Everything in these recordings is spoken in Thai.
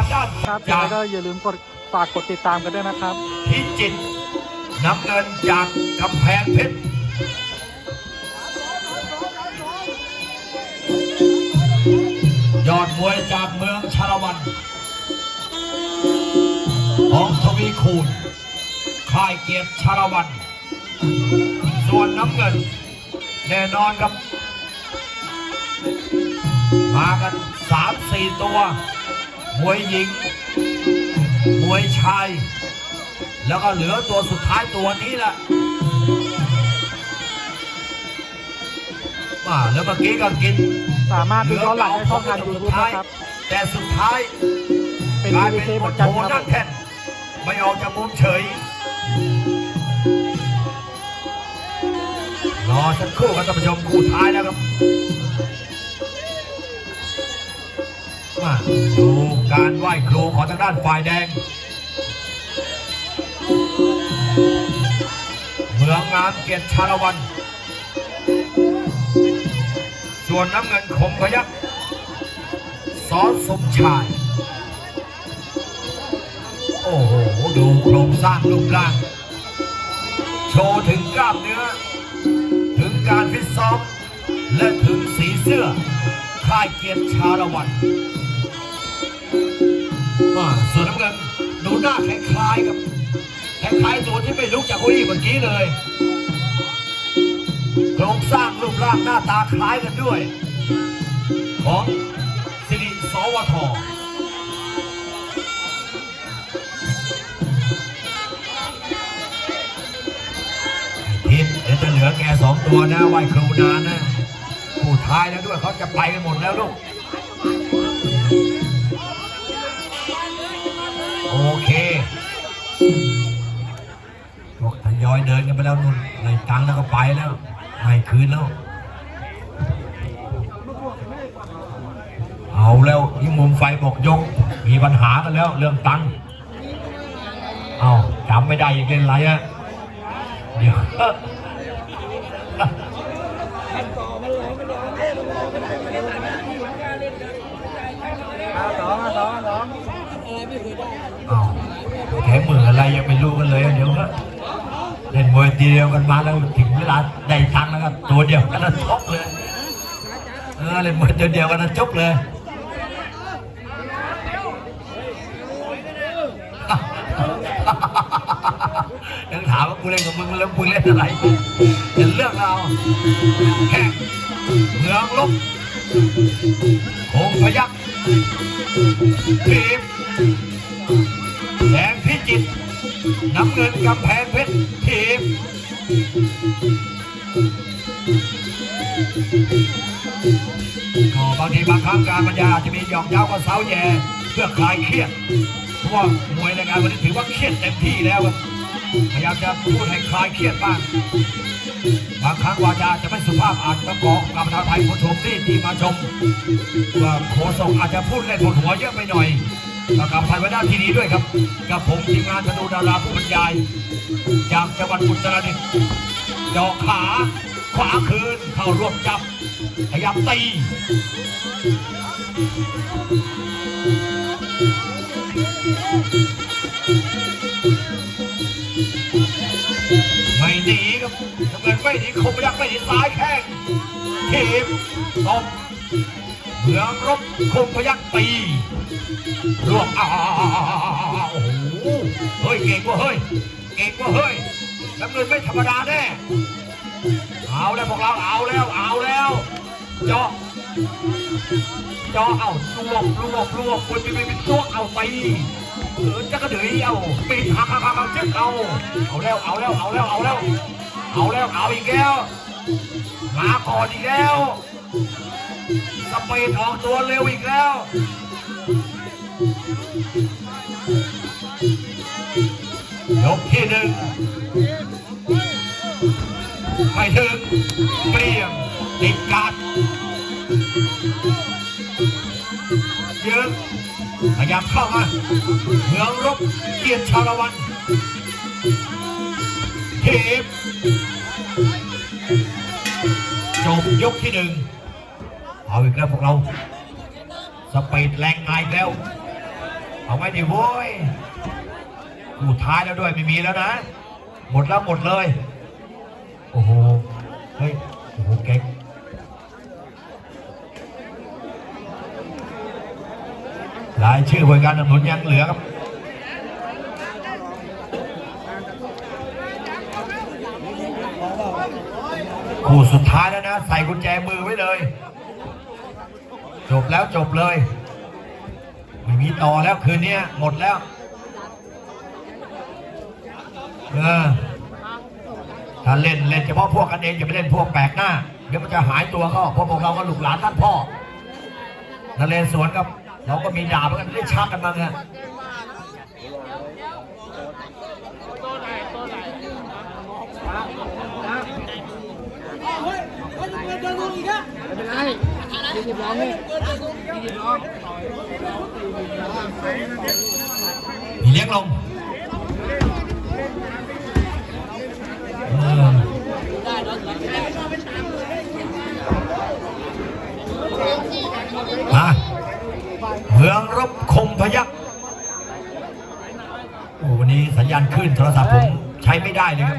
างด้านครับจากแล้วก็อย่าลืมกดฝากกดติดตามกันด้วยนะครับ พิจิตรนำเงินจากกำแพงเพชรยอดมวยจากเมืองชาละวันของทวีคูณค่ายเกียรติชาละวัน ส่วนน้ำเงิน แน่นอนครับ มากันสามสี่ตัว มวยหญิง มวยชาย แล้วก็เหลือตัวสุดท้ายตัวนี้แหละมาแล้วเมื่อกี้ก็กินสามารถเหดูลือย้อนหลังเก่าได้ขช่อองงทางสุยูดทูบท้ายนะครับ แต่สุดท้ายเป็นกลายวีเป็นเคคเหมืนอนกันโทครับนั่งแท่นไม่ออกจากมุมเฉย รอสักครู่ครับท่านผู้ชมคู่ท้ายแล้วครับ มาดู การไหว้ครูของทางด้านฝ่ายแดง เมืองงามเกียรติชาละวัน ส่วนน้ำเงินคมพยักสอสมชาย โอ้โห ดูโครงสร้างรูปร่าง โชว์ถึงกล้ามเนื้อ ถึงการฟิตซ้อมและถึงสีเสื้อค่ายเกียรติชาละวัน่าส่วนน้ำเงินดูหน้าคล้ายๆกับคล้ายๆตัวที่ไม่ลุกจากเก้าอี้เมื่อกี้เลยโครงสร้างรูปร่างหน้าตาคล้ายกันด้วย ของสิริสวททิศเดี๋ยวจะเหลือแกสองตัวนะไหวครูนานนะผู้ท้ายแล้วด้วยเขาจะไปกันหมดแล้วลูก เคบอกทยอยเดินกันไปแล้วนุ่นในตังแล้วก็ไปแล้วไม่คืนแล้ว เอาแล้วที่มุมไฟบอกยก มีปัญหากันแล้ว เรื่องตังค์เอาจำไม่ได้ยังเล่นไรอะเดี๋ยว ยังไม่รู้กันเลยเดี๋ยวก็เล่นมวยทีเดียวกันมาแล้วถึงเวลาได้ตังแล้วก็ตัวเดียวกันแล้วจบเลยเออเล่นมวยตัวเดียวกันแล้วจบเลยยังถามว่ากูเล่นกับมึงแล้วมึงเล่นอะไรเห็นเรื่องเราแข่งเมืองลบคงพยักบีบแดงพิจิตร น้ำเงินกำแพงเพชรทีมก็บางทีบางครั้งการบรรยาจะมีหยอกเย้ากับเสาแย่เพื่อคลายเครียดเพราะว่ามวยรายการวันนี้ถือว่าเครียดเต็มที่แล้วพยายามจะพูดให้คลายเครียดบ้างบางครั้งวาจาจะไม่สุภาพอาจจะบอกกับประชาไทยผู้ชมที่ที่มาชมว่าโคศกอาจจะพูดเล่นบนหัวเยอะไปหน่อย กับภัยว้ด้าที่นี้ด้วยครับ กับผมทีมงานธนูดาราผู้บรรยาย จากจังหวัดอุตรดิตถ์เจาะขา ขวาคืนเข้ารวบจับพยายามตีไม่หนีครับน้ำเงินไม่หนีคมยักไม่หนีซ้ายแข้งทีบตบ เมือรบคมพยักษ์ตีรวบอ้าวโอ้โหเฮ้ยเก่งว่ะเฮ้ยเก่งว่ะเฮ้ยน้ำเงินไม่ธรรมดาแน่เอาแล้วพวกเราเอาแล้วเอาแล้วเจาะเจาะเอารวบรวบรวบคนไปไปเป็นตัวเอาตีเออจะกระเดือยเอาปิดหักหักหักหักจึ๊กเอาเอาแล้วเอาแล้วเอาแล้วเอาแล้วเอาแล้วเอาอีกแล้วมาก่อนอีกแล้ว สเปนออกตัวเร็วอีกแล้วยกที่หนึ่งไม่ถึงเปลี่ยมติดกัดยืนพยายามเข้ามาเมืองรบเกียรติชาละวันเทปจบยกที่หนึ่ง เอาอีกแล้วพวกเรา สปีดแรงมาอีกแล้ว เอาไว้ดิโว้ยกูท้ายแล้วด้วยไม่มีแล้วนะ หมดแล้วหมดเลย โอ้โห เฮ้ย โอ้โหเก่งรายชื่อบริการถนนยังเหลือครับคู่สุดท้ายแล้วนะ ใส่กุญแจมือ จบแล้วจบเลย ไม่มีต่อแล้วคืนนี้หมดแล้วเออถ้าเล่นเล่นเฉพาะพวกกันเองอย่าไปเล่นพวกแปลกหน้า เดี๋ยวมันจะหายตัวเข้าเพราะพวกเราก็ลูกหลานท่านพ่อนเรศวรครับเราก็มีดาบกันได้ชักกันมาไงไม่เป็นไร มีเลี้ยงลงมาเมืองรบคมพยักโอ้วันนี้สัญญาณขึ้นโทรศัพท์ผมใช้ไม่ได้เลยครับ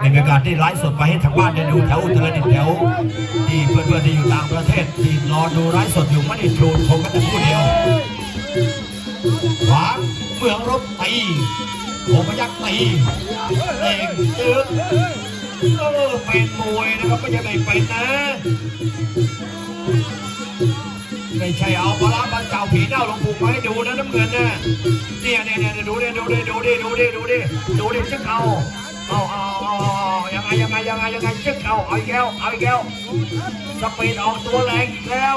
ในบรรยากาศที่ไลฟ์สดไปให้ทางบ้านได้ดูแถวอุตรดิตถ์แถวที่เพื่อนๆที่อยู่ต่างประเทศที่รอดูไลฟ์สดอยู่ไม่ได้ดูชมกันแต่ผู้เดียวขวางเมืองรบตีโอพยักตีเองจึงเออเป็นมวยนะครับไม่ใช่ไม่เป็นนะไม่ใช่เอาปลาร้าปลาเจ้าผีเน่าลงปู่มาให้ดูนะน้ำเงินนะเนี่ยเนี่ยเนี่ยดูดิดูดิดูดิดูดิดูดิดูดิจึ๊กเอา เอาเอาเอาเอายังไงยังไงยังไงยังไงจึ๊กเอาเอาอีกแล้วเอาอีกแล้วสปีดออกตัวแรงอีกแล้ว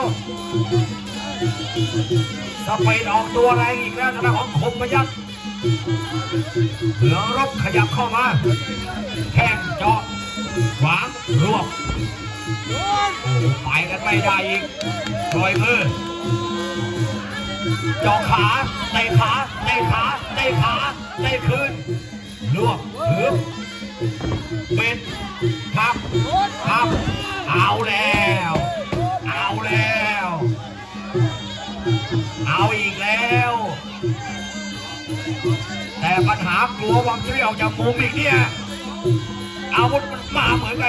สเปนออกตัวแรงอีกแล้วทางด้านของคมพยักษ์เหลือรบขยับเข้ามาแข้งเจาะขวางรวบไปกันไม่ได้อีกปล่อยมือเจาะขาเตะขาเตะขาเตะขาเตะคืนรวบหืบ ป็นพับพับ เอาแล้ว เอาแล้ว เอาอีกแล้ว แต่ปัญหากลัววังจะไม่ออกจากมุมอีกเนี่ย อาวุธมันมาเหมือนไง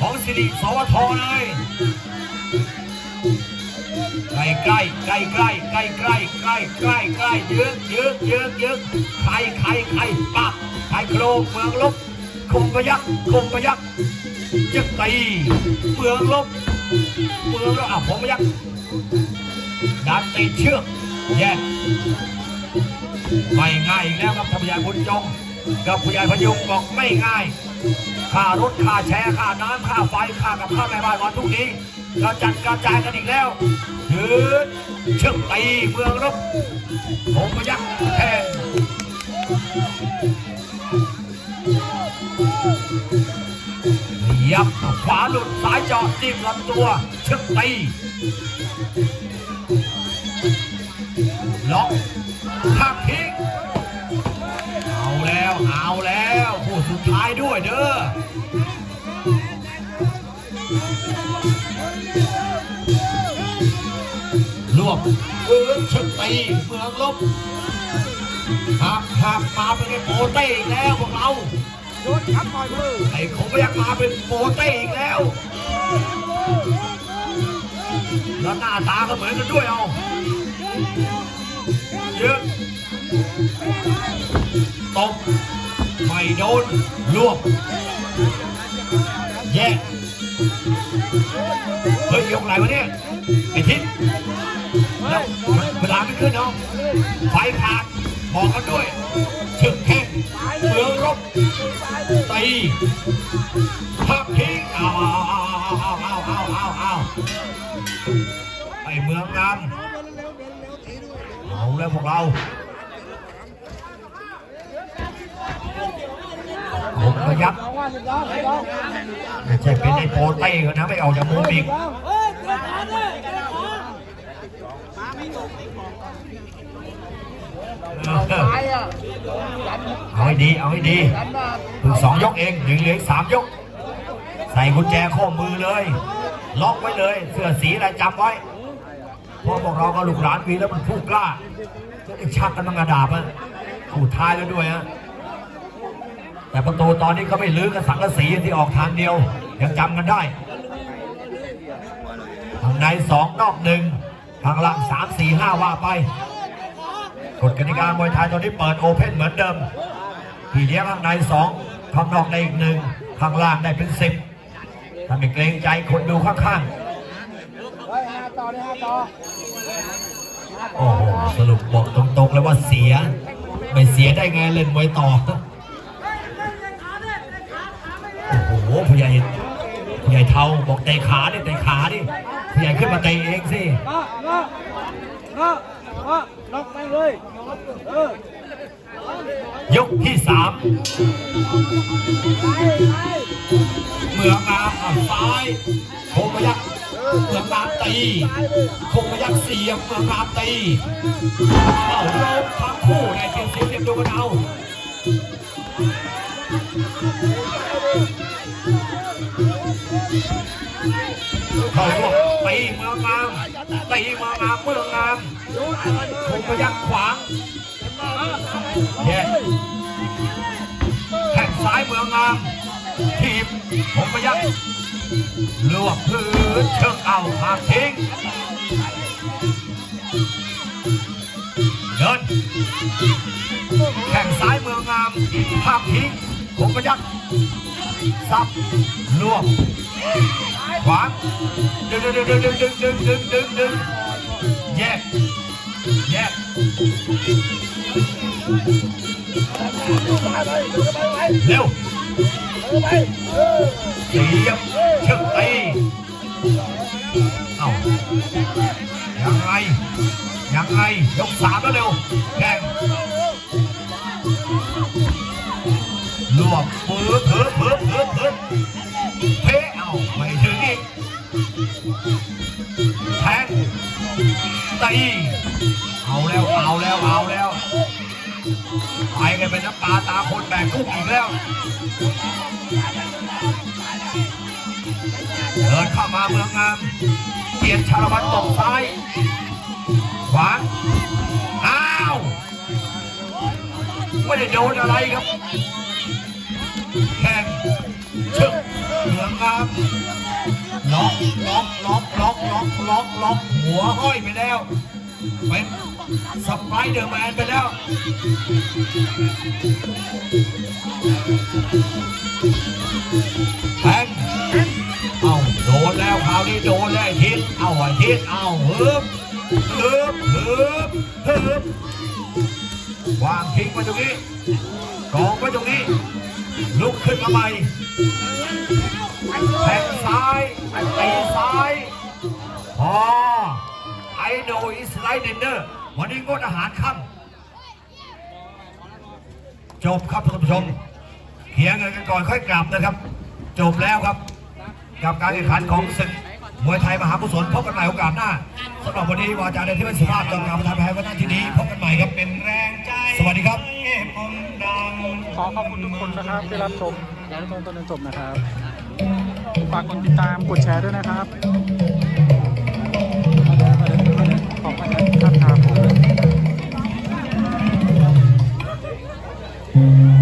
ของสิริสวทเลย ใกล้ใกล้ใกล้ใกล้ใกล้ใกล้ใกล้ใกล้ใกล้ยึกยึกยึกยึกใครใครใครปักใครโครเมืองลบคมพยักคมพยักจึกตีเมืองลบเมืองลบอะผมพยักดันติดเชือกแย่ไม่ง่ายอีกแล้วครับท่านผู้ใหญ่บุญจงกับผู้ใหญ่พยุงบอกไม่ง่ายค่ารถค่าแชร์ค่าน้ำค่าไฟค่ากับข้าวแม่บ้านวันทุกนี้ เราจัดกระจายกันอีกแล้วยืนเชือกตีเมืองรบผมพยักแทงยับขวาหลุดสายเจาะจิ้มลำตัวเชือกตีล็อกหักทิ้งเอาแล้ว เอาแล้วผู้สุดท้ายด้วยเด้อ รวบเอื้อชึกตีเมืองลบหักหักมาเป็นโปเต้อีกแล้วพวกเราหยุดครับปล่อยมือไอ้คงไม่อยากมาเป็นโปเต้อีกแล้วแล้วหน้าตาก็เหมือนกันด้วยเอาเยอะตบไม่โดนรวบแยกเฮ้ยยกไหนวะเนี่ยไอ้ทิศ ไฟขาดบอกกันด้วยชึกแข้งเมืองรบตีพักทิ้งเอาเอาเอาเอาเอาเอาเอาไอ้เมืองงามเอาแล้วพวกเราผมก็ยับไม่ใช่เป็นไอ้โปเต้กันนะไม่ออกจากมุมอีก เฮ้ยเกิดขาเลยเกิดขา เอายอะยันเอาให้ดีเอาให้ดียันมาถึงสองยกเองเหลือเหลืออีกสามยก ใส่กุญแจข้อมือเลย ล็อกไว้เลย เสื้อสีอะไรจำไว้พราะพวกเราก็ลูกหลานวีแล้วมันผู้กล้าจะได้ชักกันมังกระดาบอะขู่ท้ายแล้วด้วยฮะแต่ประตูตอนนี้เขาไม่ลื้อกันสังกะสีที่ออกทางเดียว ยังจำกันได้ทางในสองนอกหนึ่งทางหลังสามสี่ห้าว่าไป กฎกติกามวยไทยตอนนี้เปิดโอเพ่นเหมือนเดิมพี่เลี้ยงข้างในสองข้างนอกได้อีกหนึ่งข้างล่างได้เป็นสิบถ้าไม่เกรงใจคนดูข้างเฮ้ยห้าต่อได้ห้าต่อๆโอ้โหสรุปบอกตรงๆเลยว่าเสีย ไม่เสียได้ไงเล่นมวยต่อโอ้โหผู้ใหญ่ผู้ใหญ่เทาบอกเตะขาดิเตะขาดิผู้ใหญ่ขึ้นมาเตะเองสิ ล็อกไปเลย เออยกที่สามเมืองงามอะซ้ายโคงพยักเมืองงาตีโคงพยักเสียบเมืองงาตีเอาลงทั้งคู่ในเพียงเสียงเดียวกันเอาามเมืองงามโคงพยักขวางแย่แข่งซ้ายเมืองงาม ทีมโคงพยักลวกพื้นเชิงเอาหากทิ้งเดินแข่งซ้ายเมืองงามภาพทิ้งโคงพยักซับลวกขวางดึงดึงดึงดึงดึงดึงดึงดึงดึง แยก แยกเร็วเสียบเชิงตีเอ้ายังไงยังไงยกสามแล้วเร็วแข่งลวกปื้อเผือเผือเผือเผือเทเอาไม่ถึงอีก ตีเอาแล้วเอาแล้วเอาแล้วไปกันเป็นน้ำตาตาคนแบกกุ้งอีกแล้วเดินเข้ามาเมืองงามเกียรติชาลวันตบซ้าย ขวางอ้าวไม่ได้โดนอะไรครับแข่งชึกเหลืองงาม ล็อกล็อกล็อกล็อกล็อกล็อกล็อกหัวห้อยไปแล้วเป็นสไปเดอร์แมนไปแล้วแทงเอาโดนแล้วคราวนี้โดนแล้วไอ้ทิศเอาไอ้ทิศเอาฮึบฮึบฮึบฮึบวางทิ้งไว้ตรงนี้กองไว้ตรงนี้ ลุกขึ้นมาใหม่ แทงซ้ายตีซ้ายพอไอโนอิสไลเดนเนอร์วันนี้งดอาหารค่ำจบครับท่านผู้ชมเคลียร์เงินกันก่อนค่อยกลับนะครับ จบแล้วครับ กับการแข่งขันของศึกมวยไทยมหากุศลพบกันใหม่โอกาสหน้าสำหรับวันนี้วาจาในที่เป็นสุภาพจอมการประธานแพ้วันหน้าที่นี้พบกันใหม่ครับเป็นแรงใจ สวัสดีครับ ขอขอบคุณทุกคนนะครับที่รับชมแล้วชมจนจนจบนะครับ ฝากกดติดตามกดแชร์ด้วยนะครับขอบคุณครับครับ